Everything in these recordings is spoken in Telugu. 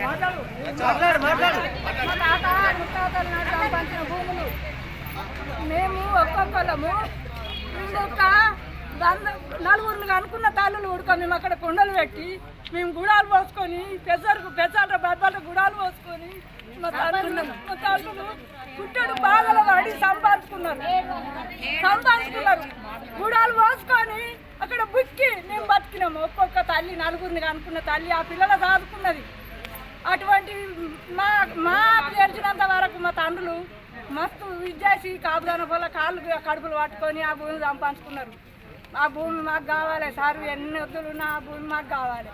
మా తాత ముత్తాతల సంపాదించిన భూములు మేము ఒక్కొక్కళ్ళము ఇంకొక వంద నలుగురిని అనుకున్న తల్లులు ఊడుకొని మేము అక్కడ కుండలు పెట్టి మేము గుడాలు పోసుకొని పెసరకు పెసర బద్దలు గుడాలు పోసుకొని మా తల్లులు మా తల్లులు పుట్టడు బాధలు పడి సంపాదించుకున్నారు. సంపాదించుకున్నారు. గుడాలు పోసుకొని అక్కడ బుక్కి మేము బతికినాము. ఒక్కొక్క తల్లి నలుగురిని అనుకున్న తల్లి ఆ పిల్లలు సాదుకున్నది. అటువంటి మా మా తెలిసినంత వరకు మా తండ్రులు మస్తు విద్యాసి కాపుదాన వల్ల కాళ్ళు కడుపులు పట్టుకొని ఆ భూమి సంపాదించుకున్నారు. ఆ భూమి మాకు కావాలి సార్ ఎన్ని వద్దులున్నా ఆ భూమి మాకు కావాలి.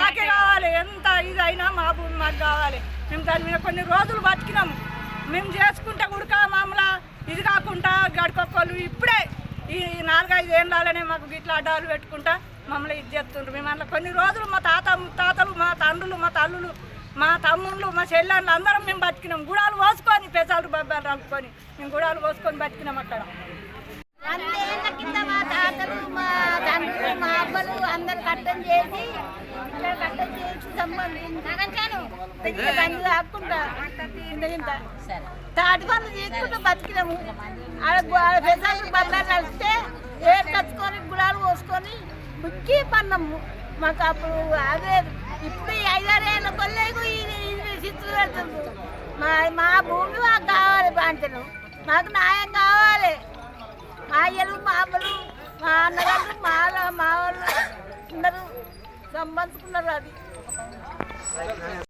మాకే కావాలి. ఎంత ఇదైనా మా భూమి మాకు కావాలి. మేము దాని మీద కొన్ని రోజులు బతికినాము మేము చేసుకుంటే ఉడక మామూల ఇది కాకుండా గడికొక్కలు ఇప్పుడే ఈ నాలుగైదు ఏళ్ళనే మాకు గిట్ల అడ్డాలు పెట్టుకుంటా మమ్మల్ని ఇది చేస్తుండ్రు. మేము అట్లా కొన్ని రోజులు మా తాత తండ్రులు మా తల్లులు మా తమ్ముళ్ళు మా చెల్లెళ్ళు అందరం మేము బతికినాం. గుడాలు పోసుకొని పెసాలు బాబాలు రాలుకొని మేము గుడాలు పోసుకొని బతికినాం అక్కడ. కింద మా తాతలు మా తండ్రులు మా అబ్బలు అందరు కట్టం చేసి ఇక్కడ కట్టం చేసి సంబంధించాను బండి ఆకుండా తాటి పనులు చేసుకుంటూ బతికినాము. ఆడ పెసాలు బల్లాలు నడిస్తే వేరు కచ్చుకొని గుడాలు పోసుకొని ముక్కి పన్నాము. మాకు అప్పుడు అదే ఇప్పుడు ఈ ఐదారేళ్ళ కొల్లేకు ఇది ఇది చిత్తులు పెడుతుంది మా మా భూమి మాకు కావాలి బాంచను మాకు న్యాయం కావాలి. మా అయ్యలు మా అమ్మలు మా అన్నగారు మా మా వాళ్ళు అందరూ సంబంధుకున్నారు అది.